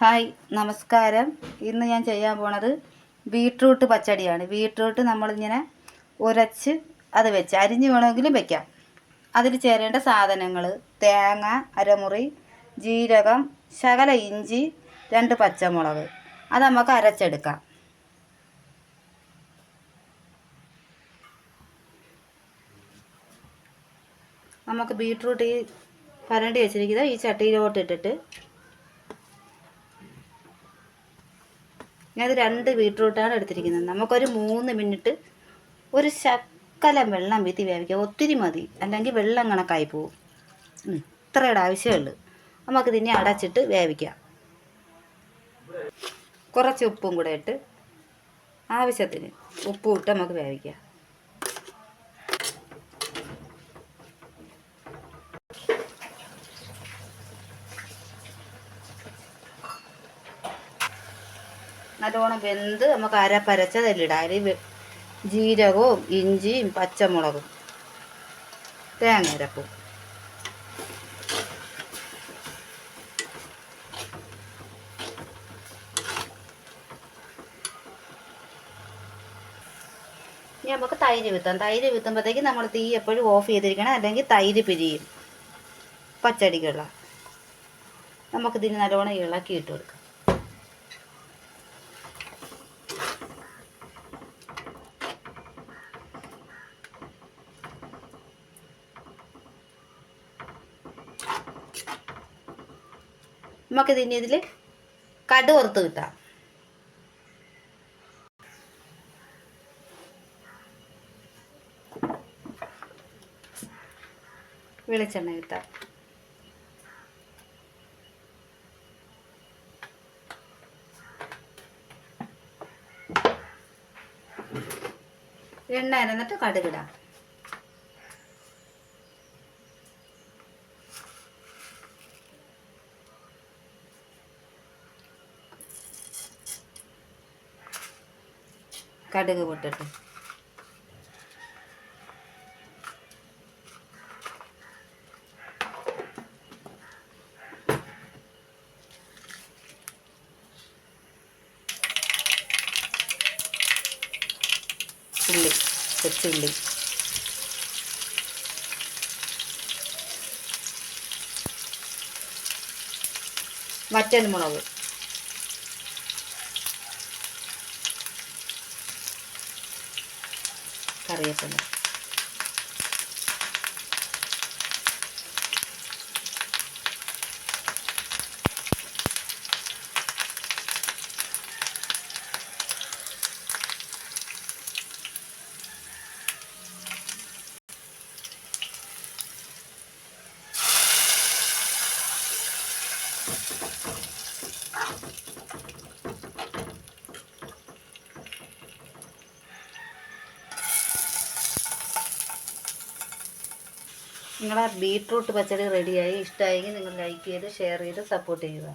Hi നമസ്കാരം. ഇന്ന് ഞാൻ ചെയ്യാൻ പോണത് ബീട്രൂട്ട് പച്ചടിയാണ്. ബീട്രൂട്ട് നമ്മളിങ്ങനെ ഉരച്ച് അത് വെച്ച് അരിഞ്ഞ് വേണമെങ്കിലും വെക്കാം. അതിൽ ചേരേണ്ട സാധനങ്ങൾ തേങ്ങ അരമുറി ജീരകം ശകല ഇഞ്ചി രണ്ട് പച്ചമുളക്. അത് നമുക്ക് അരച്ചെടുക്കാം. നമുക്ക് ബീട്രൂട്ട് ഈ പരണ്ടി വെച്ചിരിക്കുന്നത് ഈ ചട്ടിയിലോട്ട് ഇട്ടിട്ട് ഞാനത് രണ്ട് ബീട്രൂട്ടാണ് എടുത്തിരിക്കുന്നത്. നമുക്കൊരു മൂന്ന് മിനിറ്റ് ഒരു ശക്കലം വെള്ളം വീത്തി വേവിക്കാം. ഒത്തിരി മതി. അല്ലെങ്കിൽ വെള്ളം കണക്കായി പോവും. ഇത്രയുടെ ആവശ്യമുള്ളൂ നമുക്കിതിനെ അടച്ചിട്ട് വേവിക്കാം. കുറച്ച് ഉപ്പും കൂടെ ഇട്ട് ആവശ്യത്തിന് ഉപ്പും ഇട്ട് നമുക്ക് വേവിക്കാം. നല്ലോണം വെന്ത് നമുക്ക് അരപ്പരച്ചതിലിടാം അതിൽ വെ- ജീരകവും ഇഞ്ചിയും പച്ചമുളകും തേങ്ങ അരപ്പും ഇനി നമുക്ക് തൈര് വിത്താം. തൈര് വിത്തുമ്പോഴത്തേക്ക് നമ്മൾ തീ എപ്പോഴും ഓഫ് ചെയ്തിരിക്കണം. അല്ലെങ്കിൽ തൈര് പിരിയും പച്ചടിക്കുള്ള. നമുക്കിതിന് നല്ലോണം ഇളക്കി ഇട്ട് കൊടുക്കാം. നമുക്കിതിന് ഇതിൽ കടു ഓർത്ത് കിട്ടാം. വെളിച്ചെണ്ണ കിട്ടാം. എണ്ണ അരന്നിട്ട് കടുകിടാം. கடுகு போட்டுட்டு. உள்ளி கொச்சி மிளகு. കറിവേപ്പില നിങ്ങളെ ബീട്രൂട്ട് പച്ചടി റെഡിയായി ഇഷ്ടമായെങ്കിൽ നിങ്ങൾ ലൈക്ക് ചെയ്ത് ഷെയർ ചെയ്ത് സപ്പോർട്ട് ചെയ്യുക.